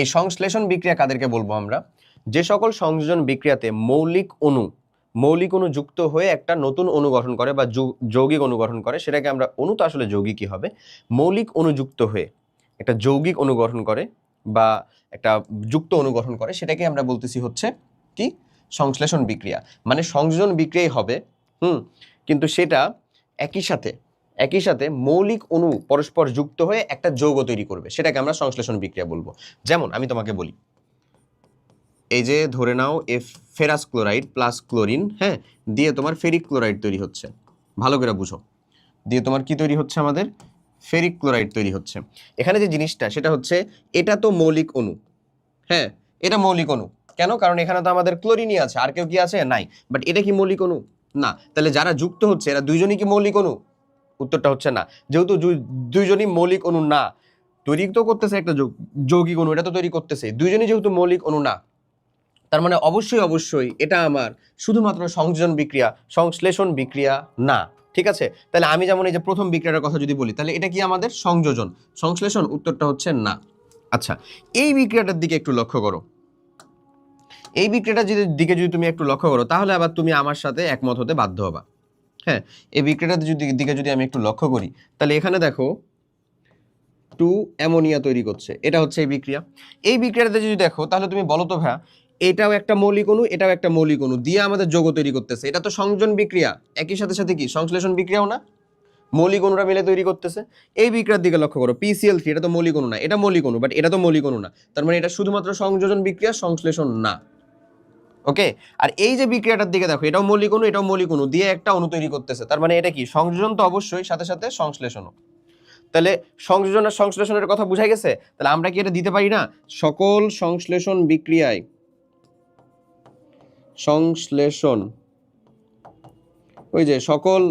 এই সংশ্লেষণ বিক্রিয়া কাদেরকে বলব আমরা? যে সকল সংযোজন বিক্রিয়াতে মৌলিক অণু মৌলিক অণু যুক্ত হয়ে একটা নতুন অণু গঠন করে বা যৌগিক অণু গঠন করে, সেটাকে আমরা, অণু তো আসলে যৌগিকই হবে, মৌলিক অণু যুক্ত হয়ে একটা যৌগিক অণু গঠন করে বা একটা যুক্ত অণু গঠন করে, সেটাকে আমরা বলতেছি হচ্ছে কি? সংশ্লেষণ বিক্রিয়া। মানে সংযোজন বিক্রিয়াই হবে, হুম, কিন্তু সেটা একই সাথে একই সাথে মৌলিক অণু পরস্পর যুক্ত হয়ে একটা যৌগ তৈরি করবে। সেটাকে আমরা সংশ্লেষণ বিক্রিয়া বলব। যেমন, আমি তোমাকে বলি, এই যে ধরে নাও এ ফেরাস ক্লোরাইড প্লাস ক্লোরিন হ্যাঁ দিয়ে তোমার ফেরিক ক্লোরাইড তৈরি হচ্ছে। ভালো করে বুঝো। দিয়ে তোমার কি তৈরি হচ্ছে আমাদের? ফেরিক ক্লোরাইড তৈরি হচ্ছে। এখানে যে জিনিসটা, সেটা হচ্ছে এটা তো মৌলিক অণু। হ্যাঁ এটা মৌলিক অণু। কেন? কারণ এখানে তো আমাদের ক্লোরিনই আছে। আর কেউ কি আছে? নাই। বাট এটা কি মৌলিক অণু? না। তাহলে যারা যুক্ত হচ্ছে, এরা দুইজনই কি মৌলিক অণু? উত্তরটা হচ্ছে না। যেহেতু দুইজনই মৌলিক অণু না তৈরি তো করতেছে একটা যৌগিক অণু, এটা তো তৈরি করতেছে। দুইজনই যেহেতু মৌলিক অণু না, তার মানে অবশ্যই অবশ্যই এটা আমার শুধুমাত্র সংযোজন বিক্রিয়া, সংশ্লেষণ বিক্রিয়া না, ঠিক আছে? তাহলে আমি যেমন এই যে প্রথম বিক্রিয়ার কথা যদি বলি, তাহলে এটা কি আমাদের সংযোজন? সংশ্লেষণ উত্তরটা হচ্ছে না। আচ্ছা এই বিক্রিয়াটার দিকে একটু লক্ষ্য করো। এই বিক্রিয়াটার দিকে যদি তুমি একটু লক্ষ্য করো, তাহলে আবার তুমি আমার সাথে একমত হতে বাধ্য হবা। হ্যাঁ এই বিক্রিয়াটার যদি দিকে যদি আমি একটু লক্ষ্য করি, তাহলে এখানে দেখো টু অ্যামোনিয়া তৈরি করছে, এটা হচ্ছে এই বিক্রিয়া। এই বিক্রিয়াটাতে যদি দেখো, তাহলে তুমি বলো তো ভাইয়া, এটাও একটা মৌলিক অণু, এটাও একটা মৌলিক অণু, দিয়ে আমাদের যৌগ তৈরি করতেছে। এটা তো সংযোজন বিক্রিয়া, একই সাথে সাথে কি, সংশ্লেষণ বিক্রিয়াও না? মৌলিক অণুরা মিলে তৈরি করতেছে। এই বিক্রিয়ার দিকে লক্ষ্য করো পিসিএল থ্রি এটা তো মৌলিক অণু না, এটা মৌলিক অণু বাট এটা তো মৌলিক অণু না। তার মানে এটা শুধুমাত্র সংযোজন বিক্রিয়া, সংশ্লেষণ না। ওকে? আর এই যে বিক্রিয়াটার দিকে দেখো, এটাও মৌলিক অণু, এটাও মৌলিক অণু দিয়ে একটা অণু তৈরি করতেছে। তার মানে এটা কি? সংযোজন তো অবশ্যই, সাথে সাথে সংশ্লেষণও। তাহলে সংযোজন আর সংশ্লেষণের কথা বুঝাই গেছে? তাহলে আমরা কি এটা দিতে পারি না? সকল সংশ্লেষণ বিক্রিয়ায় সংশ্লেষণ, ওই যে সকল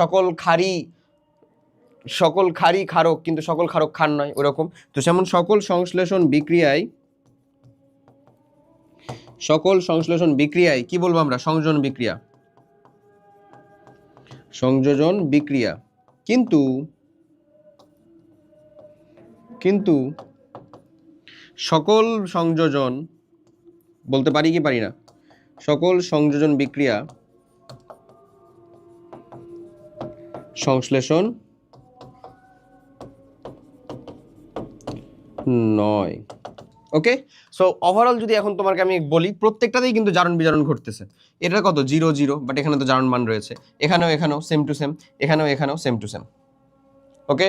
সকল খারি সকল খারি ক্ষারক কিন্তু সকল ক্ষারক খান নয়, ওরকম। তো যেমন সকল সংশ্লেষণ বিক্রিয়ায় সকল সংশ্লেষণ বিক্রিয়ায় কি বলব আমরা? সংযোজন বিক্রিয়া। সংযোজন বিক্রিয়া। কিন্তু কিন্তু সকল সংযোজন, বলতে পারি কি পারি না? সকল সংযোজন বিক্রিয়া সংশ্লেষণ নয়। ওকে সো ওভারঅল যদি এখন তোমাকে আমি বলি, প্রত্যেকটাতেই কিন্তু জারণ বিজারণ ঘটতেছে। এটা কত? জিরো জিরো বাট এখানে তো জারণ মান রয়েছে। এখানেও এখানেও সেম টু সেম এখানেও এখানেও সেম টু সেম ওকে